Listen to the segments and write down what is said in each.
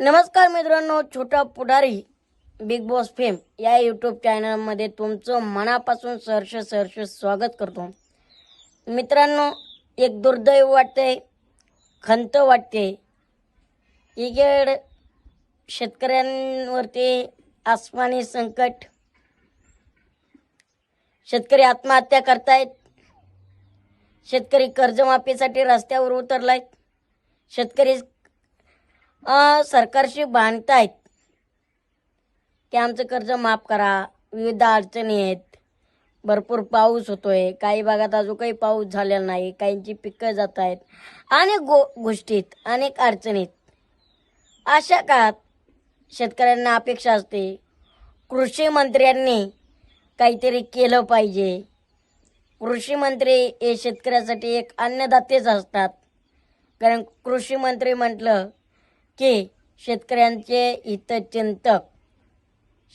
नमस्कार मित्रांनो Chhota Pudhari Bigg Boss fame या यूट्यूब चॅनलमध्ये तुमचं मनापासून सहर्ष सहर्ष स्वागत करतो. मित्रांनो एक दुर्दैव वाटते खंत वाटते इकडे शेतकऱ्यांवरती आसमानी संकट शेतकरी आत्महत्या करतायत शेतकरी कर्जमाफीसाठी रस्त्यावर उतरलायत शेतकरी सरकारशी बांधतायत. की आमचं कर्ज माफ करा. विविध अडचणी आहेत. भरपूर पाऊस होतोय. काही भागात अजून काही पाऊस झालेला नाही. काहींची पिकं जात आहेत अनेक गो गोष्टीत अनेक अडचणीत अशा काळात शेतकऱ्यांना अपेक्षा असते. कृषी मंत्र्यांनी काहीतरी केलं पाहिजे. कृषी मंत्री हे शेतकऱ्यासाठी एक अन्नदातेच असतात. कारण कृषी मंत्री म्हटलं की शेतकऱ्यांचे हितचिंतक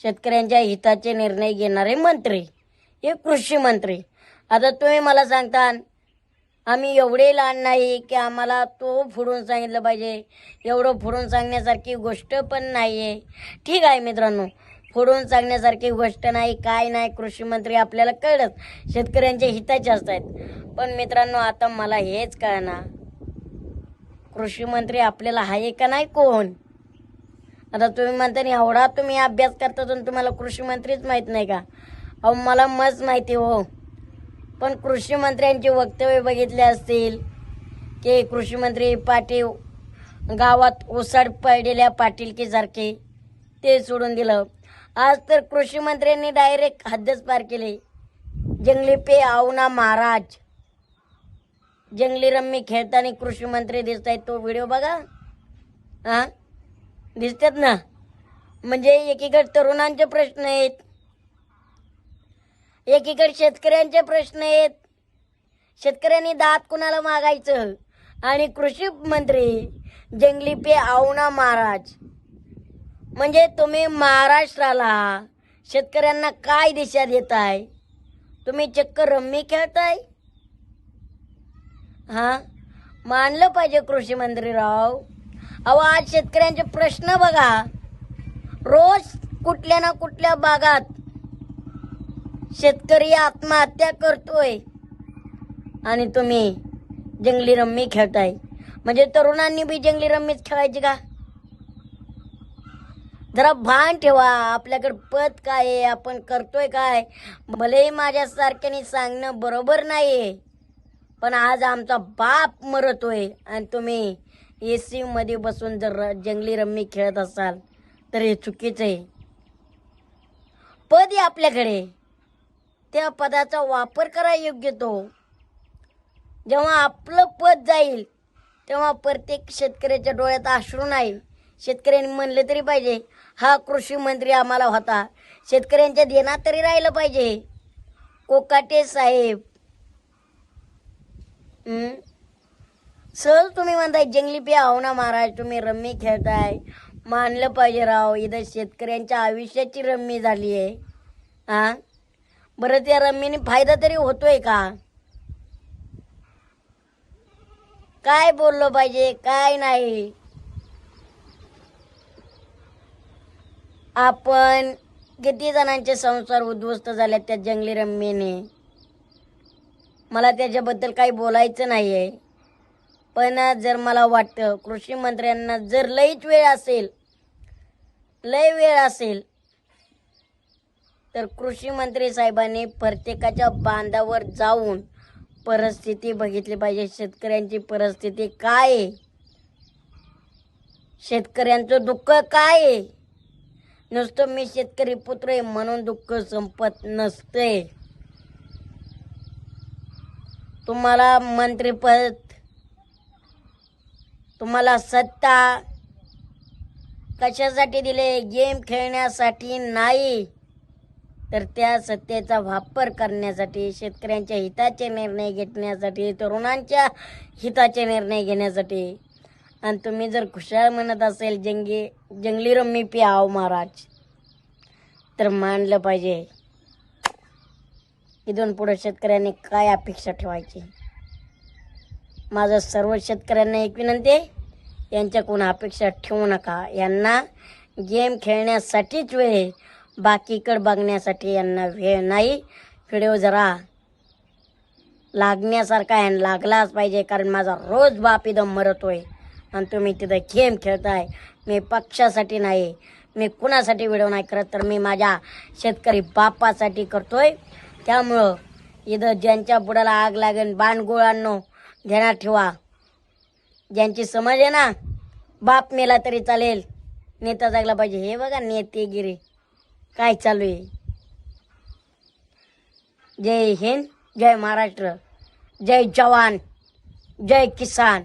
शेतकऱ्यांच्या हिताचे निर्णय घेणारे मंत्री हे कृषी मंत्री. आता तुम्ही मला सांगता आम्ही एवढे लहान नाही की आम्हाला तो फोडून सांगितलं पाहिजे. एवढं फोडून सांगण्यासारखी गोष्ट पण नाही आहे ठीक आहे मित्रांनो फोडून सांगण्यासारखी गोष्ट नाही काय नाही कृषी मंत्री आपल्याला कळत शेतकऱ्यांच्या हिताचे असतात. पण मित्रांनो आता मला हेच कळणार कृषी मंत्री आपल्याला आहे का नाही कोण? आता तुम्ही म्हणता एवढा तुम्ही अभ्यास करता तर तुम्हाला कृषी मंत्रीच माहीत नाही का? अहो मला मस्त माहिती हो. पण कृषी मंत्र्यांची वक्तव्य बघितले असतील की कृषी मंत्री पाटील गावात ओसाड पडलेल्या पाटीलकीसारखे ते सोडून दिलं. आज तर कृषी मंत्र्यांनी डायरेक्ट हद्दच पार केली. जंगली पे आवना महाराज. जंगली रम्मी खेळताना कृषी मंत्री दिसत आहेत तो व्हिडिओ बघा. हा? दिसतात ना? म्हणजे एकीकडे तरुणांचे प्रश्न आहेत. एकीकडे शेतकऱ्यांचे प्रश्न आहेत. शेतकऱ्यांनी दात कुणाला मागायचं? आणि कृषी मंत्री जंगली पे आवना महाराज. म्हणजे तुम्ही महाराष्ट्राला शेतकऱ्यांना काय दिशा देताय? तुम्ही चक्क रम्मी खेळताय? हा? मानलं पाहिजे कृषी मंत्री राव अहो आज शेतकऱ्यांचे प्रश्न बघा. रोज कुठल्या ना कुठल्या भागात शेतकरी आत्महत्या करतोय. आणि तुम्ही जंगली रम्मी खेळताय. म्हणजे तरुणांनी बी जंगली रम्मीच खेळायची का? जरा भान ठेवा. आपल्याकडे पद काय आहे? आपण करतोय काय? भलेही माझ्यासारख्याने सांगणं बरोबर नाहीये. पण आज आमचा बाप मरतोय आणि तुम्ही ए सी मध्ये बसून जर र- जंगली रम्मी खेळत असाल तर हे चुकीचं आहे. पद आहे आपल्याकडे. त्या पदाचा वापर करा योग्य तो. जेव्हा आपलं पद जाईल तेव्हा प्रत्येक शेतकऱ्याच्या डोळ्यात अश्रू नाही. शेतकऱ्यांनी म्हणले तरी पाहिजे हा कृषी मंत्री आम्हाला होता. शेतकऱ्यांच्या देण्यात तरी राहिलं पाहिजे. कोकाटे साहेब सहज तुम्ही म्हणताय जंगली पे आहो ना महाराज तुम्ही रम्मी खेळताय. मानलं पाहिजे राव इथं शेतकऱ्यांच्या आयुष्याची रम्मी झाली आहे. हा? बरं त्या रम्मीने फायदा तरी होतोय का? काय बोललो पाहिजे? काय नाही. आपण किती जणांचे संसार उद्ध्वस्त झाले त्या जंगली रम्मीने? मला त्याच्याबद्दल काही बोलायचं नाही आहे पण जर मला वाटतं कृषी मंत्र्यांना जर लईच वेळ असेल लय वेळ असेल तर कृषी मंत्री साहेबांनी प्रत्येकाच्या बांधावर जाऊन परिस्थिती बघितली पाहिजे. शेतकऱ्यांची परिस्थिती काय आहे? शेतकऱ्यांचं दुःख काय आहे? नुसतं मी शेतकरी पुत्र आहे म्हणून दुःख संपत नसते तुम्हाला मंत्रीपद तुम्हाला सत्ता कशासाठी दिले? गेम खेळण्यासाठी नाही. तर त्या सत्तेचा वापर करण्यासाठी शेतकऱ्यांच्या हिताचे निर्णय घेण्यासाठी तरुणांच्या हिताचे निर्णय घेण्यासाठी. आणि तुम्ही जर खुशाल म्हणत असेल जंगी जंगली रम्मी पी आव महाराज तर मानलं पाहिजे. इथून पुढे शेतकऱ्यांनी काय अपेक्षा ठेवायची? माझं सर्व शेतकऱ्यांना एक विनंती आहे यांच्याकडून अपेक्षा ठेवू नका. यांना गेम खेळण्यासाठीच वेळ आहे बाकीकडे बघण्यासाठी यांना वेळ नाही. व्हिडिओ जरा लागण्यासारखा आहे आणि लागलाच पाहिजे कारण माझा रोज बाप इथं मरतोय. आणि तुम्ही तिथं गेम खेळताय. मी पक्षासाठी नाही मी कुणासाठी व्हिडिओ नाही करत तर मी माझ्या शेतकरी बापासाठी करतोय. त्यामुळं इथं ज्यांच्या बुडाला आग लागेल बाणगोळांनो ध्यानात ठेवा. ज्यांची समज आहे ना बाप मेला तरी चालेल. नेता जागला पाहिजे. हे बघा नेतेगिरी काय चालू आहे? जय हिंद जय महाराष्ट्र जय जवान जय किसान.